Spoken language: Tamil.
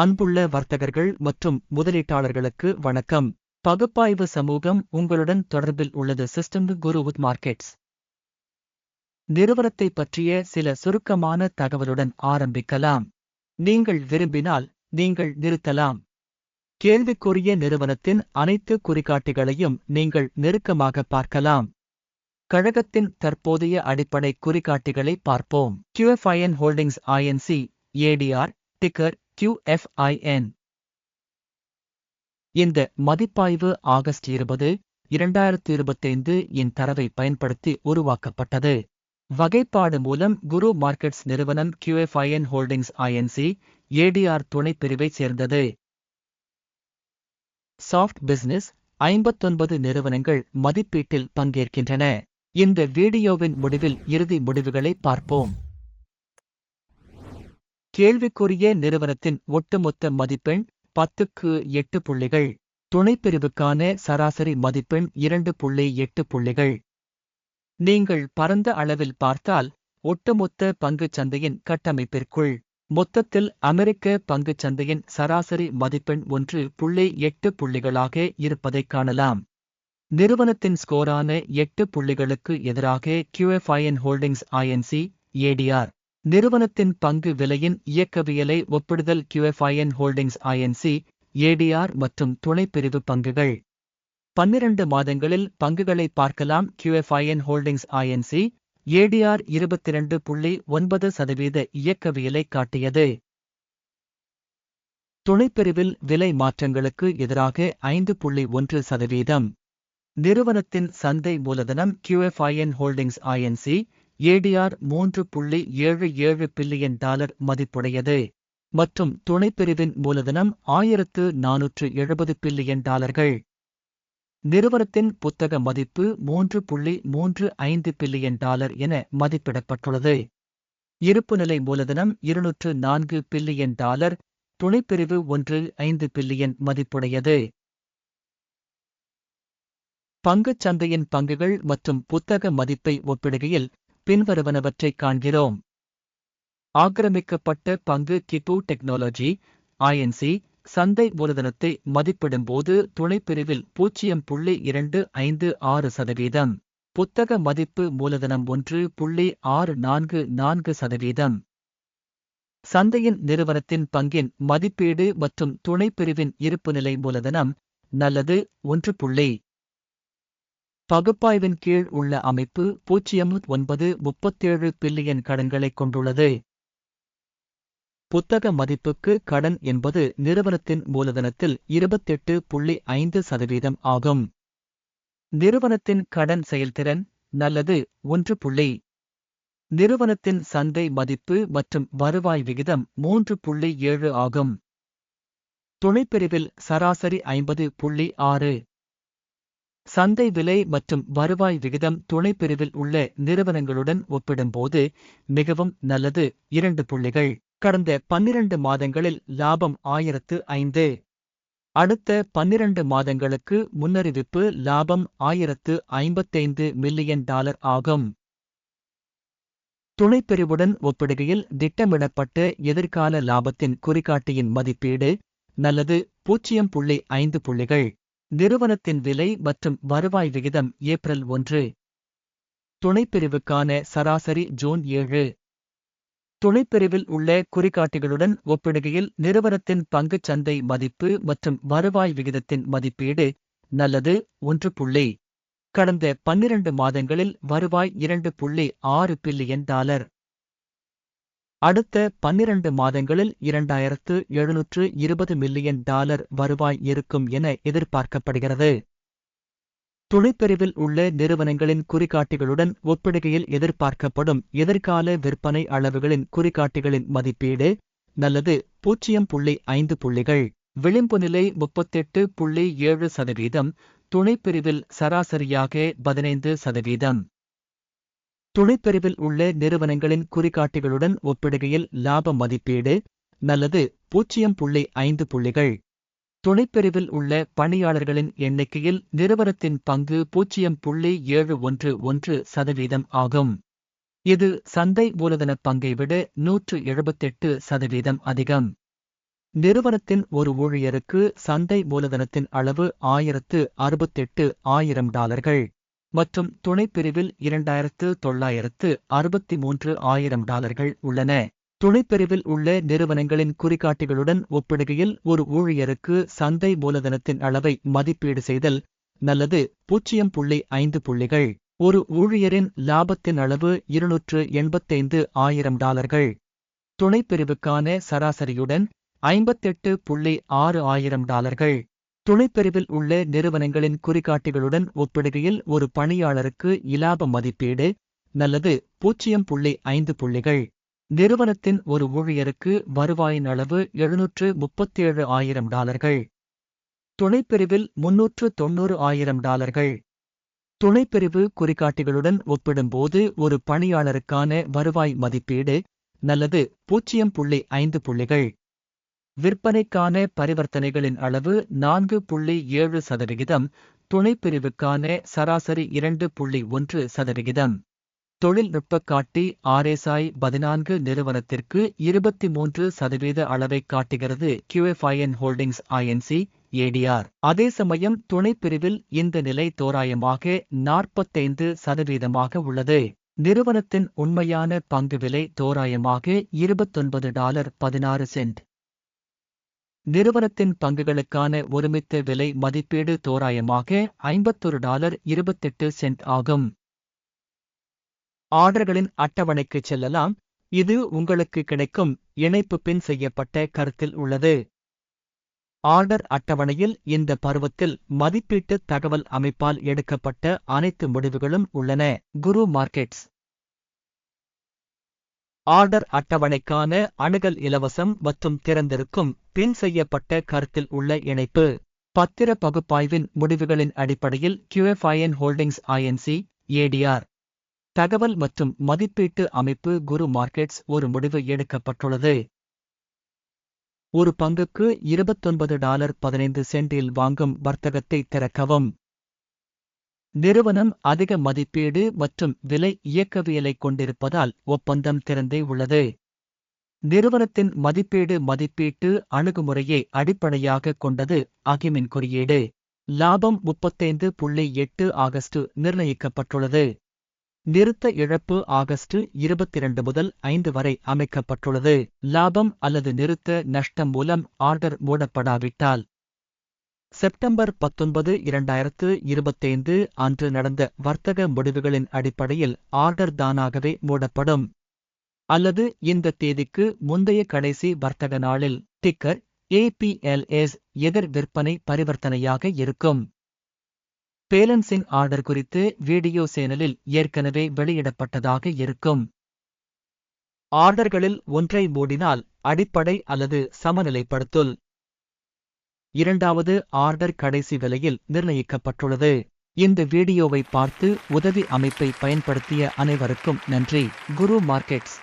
அன்புள்ள வர்த்தகர்கள் மற்றும் முதலீட்டாளர்களுக்கு வணக்கம். பகுப்பாய்வு சமூகம் உங்களுடன் தொடர்பில் உள்ளது. சிஸ்டம் குரு வித் மார்க்கெட்ஸ் நிறுவனத்தை பற்றிய சில சுருக்கமான தகவலுடன் ஆரம்பிக்கலாம். நீங்கள் விரும்பினால் நீங்கள் நிறுத்தலாம். கேள்விக்குரிய நிறுவனத்தின் அனைத்து குறிகாட்டிகளையும் நீங்கள் நெருக்கமாக பார்க்கலாம். கழகத்தின் தற்போதைய அடிப்படை குறிகாட்டிகளை பார்ப்போம். QFIN holdings INC ADR ticker QFIN இந்த மதிப்பாய்வு ஆகஸ்ட் இருபது இரண்டாயிரத்தி இருபத்தைந்து இன் தரவை பயன்படுத்தி உருவாக்கப்பட்டது. வகைப்பாடு மூலம் குரு மார்க்கெட்ஸ் நிறுவனம் கியூஎஃப்ஐஎன் ஹோல்டிங்ஸ் ஐஎன்சி ஏடிஆர் துணைப்பிரிவைச் சேர்ந்தது. சாஃப்ட் பிசினஸ் ஐம்பத்தொன்பது நிறுவனங்கள் மதிப்பீட்டில் பங்கேற்கின்றன. இந்த வீடியோவின் முடிவில் இறுதி முடிவுகளை பார்ப்போம். கேள்விக்குரிய நிறுவனத்தின் ஒட்டுமொத்த மதிப்பெண் பத்துக்கு எட்டு புள்ளிகள். துணைப்பிரிவுக்கான சராசரி மதிப்பெண் இரண்டு புள்ளி எட்டு புள்ளிகள். நீங்கள் பரந்த அளவில் பார்த்தால் ஒட்டுமொத்த பங்குச் சந்தையின் கட்டமைப்பிற்குள் மொத்தத்தில் அமெரிக்க பங்குச் சந்தையின் சராசரி மதிப்பெண் ஒன்று புள்ளி எட்டு புள்ளிகளாக இருப்பதைக் காணலாம். நிறுவனத்தின் ஸ்கோரான எட்டு புள்ளிகளுக்கு எதிராக கியூஎஃப்ஐஎன் ஹோல்டிங்ஸ் ஐஎன்சி ஏடிஆர் நிறுவனத்தின் பங்கு விலையின் இயக்கவியலை ஒப்பிடுதல் கியூஎஃப்ஐஎன் ஹோல்டிங்ஸ் ஐஎன்சி ஏடிஆர் மற்றும் துணைப்பிரிவு பங்குகள். பன்னிரண்டு மாதங்களில் பங்குகளை பார்க்கலாம் கியூஎஃப்ஐஎன் ஹோல்டிங்ஸ் ஐஎன்சி ஏடிஆர் இருபத்திரண்டு புள்ளி ஒன்பது சதவீத இயக்கவியலை காட்டியது. துணைப்பிரிவில் விலை மாற்றங்களுக்கு எதிராக ஐந்து புள்ளி ஒன்று சதவீதம். நிறுவனத்தின் சந்தை மூலதனம் கியூஎஃப்ஐஎன் ஹோல்டிங்ஸ் ஐஎன்சி ஏடிஆர் மூன்று புள்ளி ஏழு ஏழு பில்லியன் டாலர் மதிப்புடையது. மற்றும் துணைப்பிரிவின் மூலதனம் ஆயிரத்து நானூற்று எழுபது பில்லியன் டாலர்கள். நிறுவனத்தின் புத்தக மதிப்பு மூன்று புள்ளி மூன்று ஐந்து பில்லியன் டாலர் என மதிப்பிடப்பட்டுள்ளது. இருப்புநிலை மூலதனம் இருநூற்று நான்கு பில்லியன் டாலர் துணைப்பிரிவு ஒன்று ஐந்து பில்லியன் மதிப்புடையது. பங்குச் சந்தையின் பங்குகள் மற்றும் புத்தக மதிப்பை ஒப்பிடுகையில் பின்வருவனவற்றைக் காண்கிறோம். ஆக்கிரமிக்கப்பட்ட பங்கு கிப்பு டெக்னாலஜி ஐஎன்சி சந்தை மூலதனத்தை மதிப்பிடும்போது துணைப்பிரிவில் பூஜ்ஜியம் புள்ளி இரண்டு ஐந்து ஆறு சதவீதம். புத்தக மதிப்பு மூலதனம் ஒன்று புள்ளி ஆறு நான்கு நான்கு சதவீதம். சந்தையின் நிறுவனத்தின் பங்கின் மதிப்பீடு மற்றும் துணைப்பிரிவின் இருப்புநிலை மூலதனம் நல்லது ஒன்று புள்ளி. பகுப்பாய்வின் கீழ் உள்ள அமைப்பு பூஜ்ஜியம் ஒன்பது முப்பத்தேழு பில்லியன் கடன்களைக் கொண்டுள்ளது. புத்தக மதிப்புக்கு கடன் என்பது நிறுவனத்தின் மூலதனத்தில் இருபத்தெட்டு புள்ளி ஐந்து சதவீதம் ஆகும். நிறுவனத்தின் கடன் செயல்திறன் நல்லது ஒன்று புள்ளி. நிறுவனத்தின் சந்தை மதிப்பு மற்றும் வருவாய் விகிதம் மூன்று புள்ளி ஏழு ஆகும். துணைப்பிரிவில் சராசரி ஐம்பது புள்ளி ஆறு. சந்தை விலை மற்றும் வருவாய் விகிதம் துணைப்பிரிவில் உள்ள நிறுவனங்களுடன் ஒப்பிடும்போது மிகவும் நல்லது. இரண்டு புள்ளிகள். கடந்த பன்னிரண்டு மாதங்களில் லாபம் ஆயிரத்து ஐந்து. அடுத்த பன்னிரண்டு மாதங்களுக்கு முன்னறிவிப்பு லாபம் ஆயிரத்து ஐம்பத்தைந்து மில்லியன் டாலர் ஆகும். துணைப்பிரிவுடன் ஒப்பிடுகையில் திட்டமிடப்பட்ட எதிர்கால லாபத்தின் குறிகாட்டியின் மதிப்பீடு நல்லது. பூஜ்ஜியம் புள்ளி ஐந்து புள்ளிகள். நிறுவனத்தின் விலை மற்றும் வருவாய் விகிதம் ஏப்ரல் ஒன்று. துணைப்பிரிவுக்கான சராசரி ஜூன் ஏழு. துணைப்பிரிவில் உள்ள குறிகாட்டிகளுடன் ஒப்பிடுகையில் நிறுவனத்தின் பங்குச் சந்தை மதிப்பு மற்றும் வருவாய் விகிதத்தின் மதிப்பீடு நல்லது ஒன்று புள்ளி. கடந்த பன்னிரண்டு மாதங்களில் வருவாய் இரண்டு புள்ளி ஆறு பில்லியன் டாலர். அடுத்த பன்னிரண்டு மாதங்களில் இரண்டாயிரத்து எழுநூற்று இருபது மில்லியன் டாலர் வருவாய் இருக்கும் என எதிர்பார்க்கப்படுகிறது. துணைப்பிரிவில் உள்ள நிறுவனங்களின் குறிகாட்டிகளுடன் ஒப்பிடுகையில் எதிர்பார்க்கப்படும் எதிர்கால விற்பனை அளவுகளின் குறிகாட்டிகளின் மதிப்பீடு நல்லது பூஜ்ஜியம் புள்ளி ஐந்து புள்ளிகள். விளிம்பு நிலை முப்பத்தெட்டு புள்ளி ஏழு சதவீதம். துணைப்பிரிவில் சராசரியாக பதினைந்து சதவீதம். துணைப்பிரிவில் உள்ள நிறுவனங்களின் குறிகாட்டிகளுடன் ஒப்பிடுகையில் லாப மதிப்பீடு நல்லது பூஜ்ஜியம் புள்ளி ஐந்து புள்ளிகள். துணைப்பிரிவில் உள்ள பணியாளர்களின் எண்ணிக்கையில் நிறுவனத்தின் பங்கு பூஜ்ஜியம் புள்ளி ஏழு ஒன்று ஒன்று சதவீதம் ஆகும். இது சந்தை மூலதனப் பங்கை விட நூற்று எழுபத்தெட்டு சதவீதம் அதிகம். நிறுவனத்தின் ஒரு ஊழியருக்கு சந்தை மூலதனத்தின் அளவு ஆயிரத்து அறுபத்தெட்டு ஆயிரம் டாலர்கள். மற்றும் துணைப்பிரிவில் இரண்டாயிரத்து தொள்ளாயிரத்து அறுபத்தி மூன்று ஆயிரம் டாலர்கள் உள்ளன. துணைப்பிரிவில் உள்ள நிறுவனங்களின் குறிகாட்டிகளுடன் ஒப்பிடுகையில் ஒரு ஊழியருக்கு சந்தை மூலதனத்தின் அளவை மதிப்பீடு செய்தல் நல்லது. பூஜ்ஜியம் புள்ளி ஐந்து புள்ளிகள். ஒரு ஊழியரின் லாபத்தின் அளவு இருநூற்று எண்பத்தைந்து ஆயிரம் டாலர்கள். துணைப்பிரிவுக்கான சராசரியுடன் ஐம்பத்தெட்டு புள்ளி ஆறு ஆயிரம் டாலர்கள். துணைப்பிரிவில் உள்ள நிறுவனங்களின் குறிகாட்டிகளுடன் ஒப்பிடுகையில் ஒரு பணியாளருக்கு இலாப மதிப்பீடு நல்லது பூஜ்ஜியம் புள்ளி ஐந்து புள்ளிகள். நிறுவனத்தின் ஒரு ஊழியருக்கு வருவாயின் அளவு எழுநூற்று முப்பத்தேழு ஆயிரம் டாலர்கள். துணைப்பிரிவில் முன்னூற்று தொன்னூறு ஆயிரம் டாலர்கள். துணைப்பிரிவு குறிகாட்டிகளுடன் ஒப்பிடும்போது ஒரு பணியாளருக்கான வருவாய் மதிப்பீடு நல்லது பூஜ்ஜியம் புள்ளி ஐந்து புள்ளிகள். விற்பனைக்கான பரிவர்த்தனைகளின் அளவு நான்கு புள்ளி ஏழு சதவிகிதம் துணைப்பிரிவுக்கான சராசரி இரண்டு புள்ளி ஒன்று சதவிகிதம். தொழில்நுட்ப காட்டி ஆர்எஸ்ஐ பதினான்கு நிறுவனத்திற்கு இருபத்தி மூன்று சதவீத அளவை காட்டுகிறது கியூஎஃப்ஐஎன் ஹோல்டிங்ஸ் ஐஎன்சி ஏடிஆர் அதே சமயம் துணைப்பிரிவில் இந்த நிலை தோராயமாக நாற்பத்தைந்து சதவீதமாக உள்ளது. நிறுவனத்தின் உண்மையான பங்கு விலை தோராயமாக இருபத்தொன்பது டாலர் பதினாறு சென்ட். நிறுவனத்தின் பங்குகளுக்கான ஒருமித்த விலை மதிப்பீடு தோராயமாக ஐம்பத்தொரு டாலர் இருபத்தெட்டு சென்ட் ஆகும். ஆர்டர்களின் அட்டவணைக்கு செல்லலாம். இது உங்களுக்கு கிடைக்கும். இணைப்பு பின் செய்யப்பட்ட கருத்தில் உள்ளது. ஆர்டர் அட்டவணையில் இந்த பருவத்தில் மதிப்பீட்டு தகவல் அமைப்பால் எடுக்கப்பட்ட அனைத்து முடிவுகளும் உள்ளன. குரு மார்க்கெட்ஸ். ஆர்டர் அட்டவணைக்கான அணுகல் இலவசம் மற்றும் திறந்திருக்கும் பின் செய்யப்பட்ட கருத்தில் உள்ள இணைப்பு. பத்திர பகுப்பாய்வின் முடிவுகளின் அடிப்படையில் கியூஎஃப்ஐஎன் ஹோல்டிங்ஸ் ஐஎன்சி ஏடிஆர் தகவல் மற்றும் மதிப்பீட்டு அமைப்பு குரு மார்க்கெட்ஸ் ஒரு முடிவு எடுக்கப்பட்டுள்ளது. ஒரு பங்குக்கு இருபத்தொன்பது டாலர் பதினைந்து சென்டில் வாங்கும் வர்த்தகத்தை திறக்கவும். நிறுவனம் அதிக மதிப்பீடு மற்றும் விலை இயக்கவியலை கொண்டிருப்பதால் ஒப்பந்தம் திறந்தே உள்ளது. நிறுவனத்தின் மதிப்பீடு மதிப்பீட்டு அணுகுமுறையை அடிப்படையாக கொண்டது அகிமின் குறியீடு. லாபம் முப்பத்தைந்து புள்ளி எட்டு ஆகஸ்ட் நிர்ணயிக்கப்பட்டுள்ளது. நிறுத்த இழப்பு ஆகஸ்ட் இருபத்திரண்டு முதல் ஐந்து வரை அமைக்கப்பட்டுள்ளது. லாபம் அல்லது நிறுத்த நஷ்டம் மூலம் ஆர்டர் மூடப்படாவிட்டால் செப்டம்பர் பத்தொன்பது இரண்டாயிரத்து இருபத்தைந்து அன்று நடந்த வர்த்தக முடிவுகளின் அடிப்படையில் ஆர்டர் தானாகவே மூடப்படும். அல்லது இந்த தேதிக்கு முந்தைய கடைசி வர்த்தக நாளில் டிக்கர் ஏபிஎல்எஸ் எதிர் விற்பனை பரிவர்த்தனையாக இருக்கும். பேலன்சிங் ஆர்டர் குறித்து வீடியோ சேனலில் ஏற்கனவே வெளியிடப்பட்டதாக இருக்கும். ஆர்டர்களில் ஒன்றை மூடினால் அடிப்படை அல்லது சமநிலைப்படுத்துல். இரண்டாவது ஆர்டர் கடைசி விலையில் நிர்ணயிக்கப்பட்டுள்ளது. இந்த வீடியோவை பார்த்து உதவி அமைப்பை பயன்படுத்திய அனைவருக்கும் நன்றி. குரு மார்க்கெட்ஸ்.